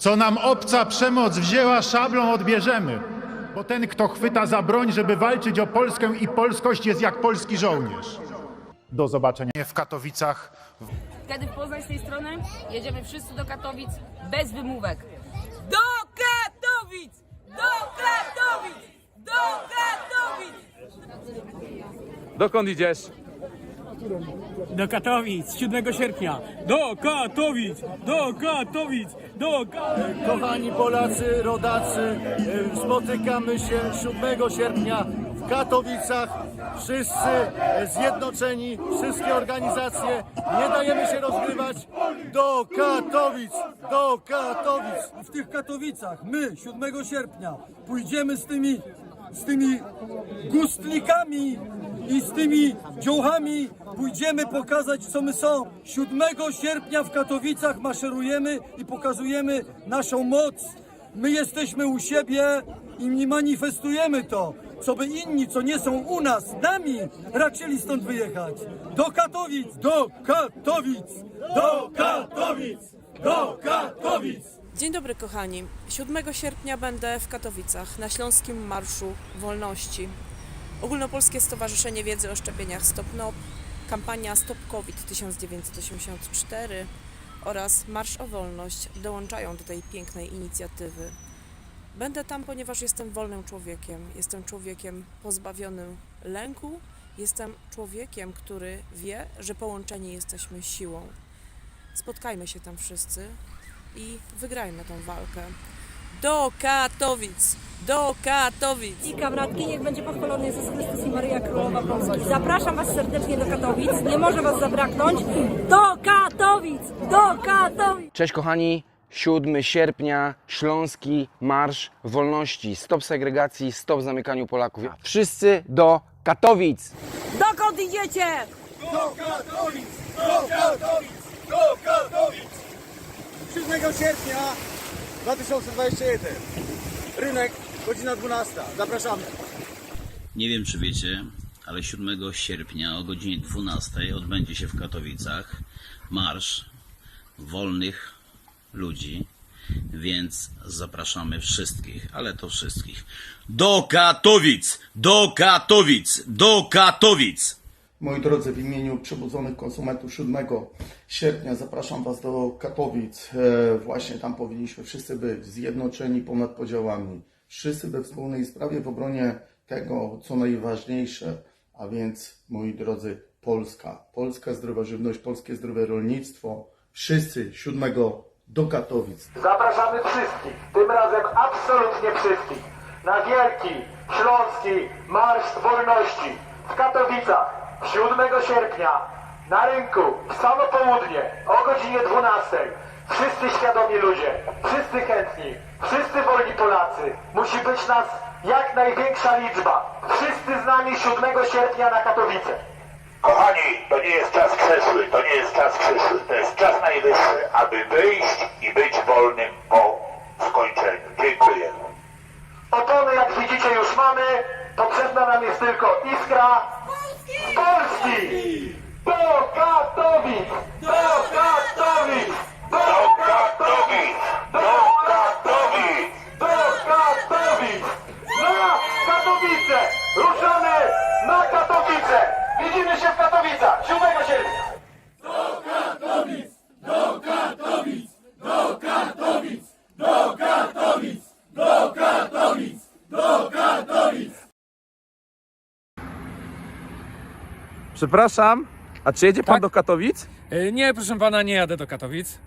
Co nam obca przemoc wzięła, szablą odbierzemy. Bo ten, kto chwyta za broń, żeby walczyć o Polskę i polskość, jest jak polski żołnierz. Do zobaczenia w Katowicach. Wtedy w Poznań z tej strony jedziemy wszyscy do Katowic bez wymówek. Do Katowic! Do Katowic! Do Katowic! Dokąd idziesz? Do Katowic 7 sierpnia. Do Katowic! Do Katowic! Kochani Polacy, rodacy, y, spotykamy się 7 sierpnia w Katowicach. Wszyscy zjednoczeni, wszystkie organizacje. Nie dajemy się rozgrywać. Do Katowic! Do Katowic! W tych Katowicach my 7 sierpnia pójdziemy z tymi, z tymi gustlikami i z tymi dziołchami pójdziemy pokazać, co my są. 7 sierpnia w Katowicach maszerujemy i pokazujemy naszą moc. My jesteśmy u siebie i manifestujemy to, co by inni, co nie są u nas, nami, raczyli stąd wyjechać. Do Katowic! Do Katowic! Do Katowic! Do Katowic! Dzień dobry kochani. 7 sierpnia będę w Katowicach na Śląskim Marszu Wolności. Ogólnopolskie Stowarzyszenie Wiedzy o Szczepieniach Stop NOP, kampania Stop COVID 1984 oraz Marsz o Wolność dołączają do tej pięknej inicjatywy. Będę tam, ponieważ jestem wolnym człowiekiem. Jestem człowiekiem pozbawionym lęku. Jestem człowiekiem, który wie, że połączeni jesteśmy siłą. Spotkajmy się tam wszyscy i wygrajmy tą walkę. Do Katowic! Do Katowic! I kamratki, niech będzie pochwalony Jezus Chrystus i Maryja Królowa Polski. Zapraszam Was serdecznie do Katowic, nie może Was zabraknąć. Do Katowic! Do Katowic! Cześć kochani, 7 sierpnia, Śląski Marsz Wolności. Stop segregacji, stop zamykaniu Polaków. Wszyscy do Katowic! Dokąd idziecie? 7 sierpnia 2021. Rynek, godzina 12. Zapraszamy. Nie wiem, czy wiecie, ale 7 sierpnia o godzinie 12 odbędzie się w Katowicach marsz wolnych ludzi, więc zapraszamy wszystkich, ale to wszystkich. Do Katowic! Do Katowic! Do Katowic! Moi drodzy, w imieniu Przebudzonych Konsumentów 7 sierpnia zapraszam Was do Katowic. E, Właśnie tam powinniśmy wszyscy być zjednoczeni ponad podziałami. Wszyscy we wspólnej sprawie w obronie tego, co najważniejsze, a więc, moi drodzy, Polska. Polska zdrowa żywność, polskie zdrowe rolnictwo. Wszyscy 7 do Katowic. Zapraszamy wszystkich, tym razem absolutnie wszystkich, na wielki śląski Marsz Wolności w Katowicach 7 sierpnia na rynku w samo południe o godzinie 12. Wszyscy świadomi ludzie, wszyscy chętni, wszyscy wolni Polacy. Musi być nas jak największa liczba. Wszyscy z nami 7 sierpnia na Katowice. Kochani, to nie jest czas przeszły, to nie jest czas przyszły, to jest czas najwyższy, aby wyjść i być wolnym po skończeniu. Dziękuję. Opony, jak widzicie, już mamy. Potrzebna nam jest tylko iskra Polski! Do Katowic! Do Katowic! Do Katowic! Do Katowic! Na Katowice! Ruszamy na Katowice! Widzimy się w Katowicach 7 sierpnia! Przepraszam, a czy jedzie pan Tak? do Katowic? E, Nie, proszę pana, nie jadę do Katowic.